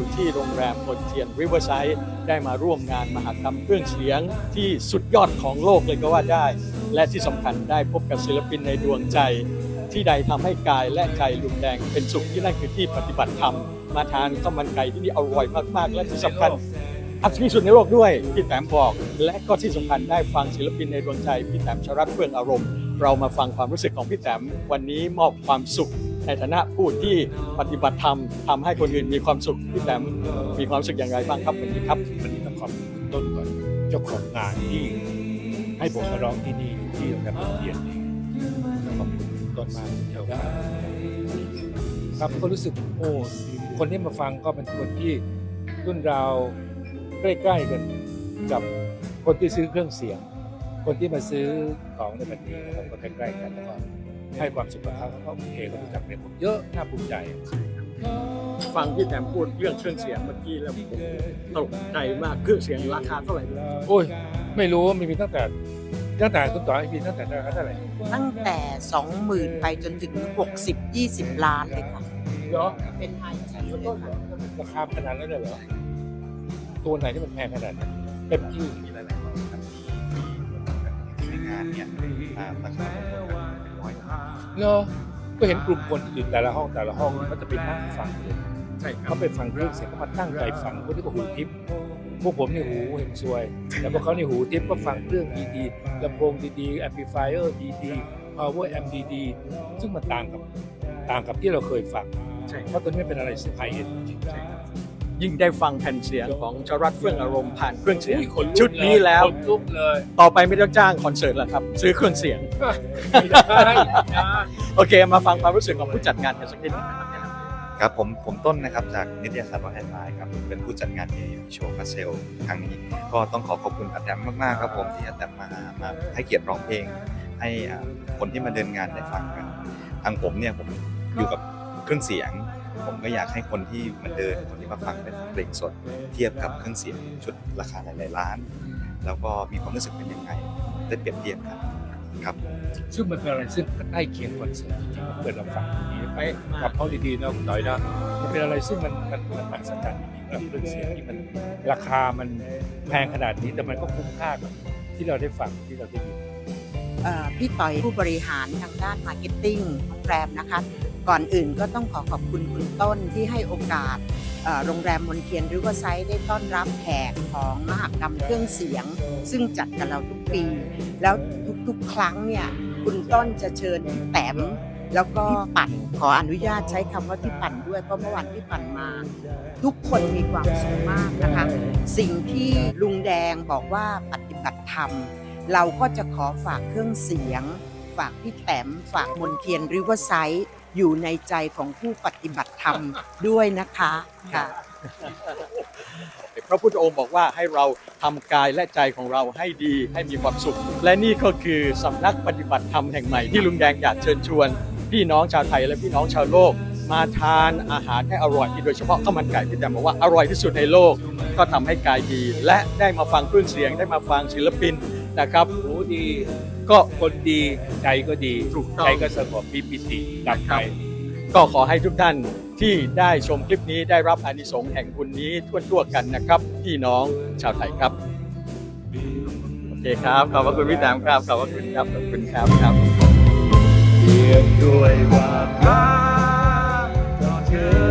อยู่ที่โรงแรมมนเทียนริเวอร์ไซด์ได้มาร่วมงานมหกรรมเครื่องเสียงที่สุดยอดของโลกเลยก็ว่าได้ และที่สำคัญได้พบกับศิลปินในดวงใจ ที่ใดทำให้กายและใจลุงแดงเป็นสุขที่นั่นคือที่ปฏิบัติธรรมมาทานข้าวมันไก่ที่นี่อร่อยมากๆ และที่สำคัญอัศที่สุดในโลกด้วยพี่แต้มบอกและก็ที่สำคัญได้ฟังศิลปินในดวงใจพี่แต้มชรัตเฟื่องอารมณ์ เรามาฟังความรู้สึกของพี่แต้มวันนี้มอบความสุข ในฐานะผู้ที่ปฏิบัติธรรมทำให้คนอื่นมีความสุขพี่แต้มมีความสึกอย่างไรบ้างครับวันนี้ครับวันนี้ต้องขอบคุณต้นก่อนเจ้าของงานที่ให้ผมมาร้องที่นี่ที่โรงแรมเทียนนี่ต้องขอบคุณต้นมากที่เจ้าของครับก็รู้สึกโอ้คนที่มาฟังก็เป็นคนที่รุ่นราวใกล้ๆกันกับคนที่ซื้อเครื่องเสียง คนที่มาซื้อของในแบบนี้นะครับก็ใกล้ๆกันแล้วก็ ให้ความสุขกับเขาเขาก็โอเคเขารู้จักในผมเยอะน่าภูมิใจ ฟังพี่แต้มพูดเรื่องเครื่องเสียงเมื่อกี้แล้วผมตกใจมากเครื่องเสียงราคาเท่าไหร่โอ้ย ไม่รู้มันมีตั้งแต่ตั้งแต่คุณต่อมีตั้งแต่ราคาเท่าไหร่ตั้งแต่20,000ไปจนถึง60 20ล้านเลยค่ะเหรอเป็นไฮจีเลยค่ะราคาขนาดนั้นเลยเหรอตัวไหนที่มันแพงขนาดนั้นเต็มที่มีหลายๆห้องครับที่ในงานเนี่ยอ่าราคาเป็น ร้อยล้านเหรอก็เห็นกลุ่มคนที่อยู่แต่ละห้องแต่ละห้องเขาจะไปนั่งฟังเลยใช่ครัเขาบไปฟังเครื่องเสียงเขามาตั้งใจฟังคนที่ก็หูทิพย์พวกผมนี่หูเห็นซวยแต่พวกเขานี่หูทิพย์ก็ฟังเครื่องดีๆลำโพงดีๆ amplifier ดีๆ power amp ดีๆซึ่งมันต่างกับต่างกับที่เราเคยฟังใช่เพราะตัวนี้เป็นอะไรที่ไฮเอ็นจริงๆ ยิ่งได้ฟังแผ่นเสียงของชรัตน์เฟื่องอารมณ์ผ่านเครื่องเสียงอุ้ยขนลุกชุดนี้แล้วขนลุกเลยต่อไปไม่ต้องจ้างคอนเสิร์ตแล้วครับ ซื้อเครื่องเสียง ไม่ได้ไม่ได้โอเค มาฟังความรู้สึกของผู้จัดงานกันสักนิดหนึงนะครับ ครับผมผมต้นนะครับจากนิตยสารวันไฮไฟครับเป็นผู้จัดงานเอโชว์คาเซลครั้งนี้ ก็ต้องขอขอบคุณอาแตมมากๆครับผมที่อาแตมมามาให้เกียรติร้องเพลง ให้อ่าคนที่มาเดินงานได้ฟังกัน ทางผมเนี่ยผมอยู่กับเครื่องเสียง ผมก็อยากให้คนที่มาเดินคนที่มาฟังได้ฟังเพลงสด เทียบกับเครื่องเสียงชุดราคาหลายๆล้าน แล้วก็มีความรู้สึกเป็นยังไงได้เปรียบเทียบกันครับ ซึ่งมันเป็นอะไรซึ่งใกล้เคียงคอนเสิร์ตจริงๆมันเปิดเราฟังดีๆไปเป๊ะมากกับเขาดีๆนะคุณต่อยนะมันเป็นอะไรซึ่งมันมันมันมหัศจรรย์จริงๆกับเครื่องเสียงที่มันราคามันแพงขนาดนี้แต่มันก็คุ้มค่ากับที่เราได้ฟังที่เราได้ยินเอ่อพี่ต่อยผู้บริหารทางด้านมาร์เก็ตติ้งโรงแรมนะคะ ก่อนอื่นก็ต้องขอขอบคุณคุณต้นที่ให้โอกาสโรงแรมมนเทียนริเวอร์ไซด์ได้ต้อนรับแขกของมหกรรมเครื่องเสียง ซึ่งจัดกับเราทุกปี แล้วทุกๆ ครั้งเนี่ยคุณต้นจะเชิญพี่แต้มแล้วก็พี่ปั่นขออนุญาตใช้คำว่าพี่ปั่นด้วยเพราะเมื่อวานพี่ปั่นมา ทุกคนมีความสุขมากนะคะ สิ่งที่ลุงแดงบอกว่าปฏิบัติธรรม เราก็จะขอฝากเครื่องเสียง ฝากพี่แต้มฝากมนเทียนริเวอร์ไซด์ อยู่ในใจของผู้ปฏิบัติธรรมด้วยนะคะค่ะพระพุทธองค์บอกว่าให้เราทำกายและใจของเราให้ดีให้มีความสุข และนี่ก็คือสำนักปฏิบัติธรรมแห่งใหม่ที่ลุงแดงอยากเชิญชวน พี่น้องชาวไทยและพี่น้องชาวโลก มาทานอาหารให้อร่อยโดยเฉพาะข้าวมันไก่พี่แต้มบอกว่าอร่อยที่สุดในโลก ก็ทำให้กายดี และได้มาฟังเครื่องเสียงได้มาฟังศิลปินนะครับ ดี ก็คนดีใจก็ดีถูกต้องใจก็สงบมีปิติกลับไปก็ขอให้ทุกท่านที่ได้ชมคลิปนี้ได้รับอานิสงส์แห่งบุญนี้ทั่วๆกันนะครับพี่น้องชาวไทยครับโอเคครับขอบพระคุณพี่แต้มครับขอบพระคุณครับขอบคุณครับครับ เพียงด้วยความรักต่อเธอ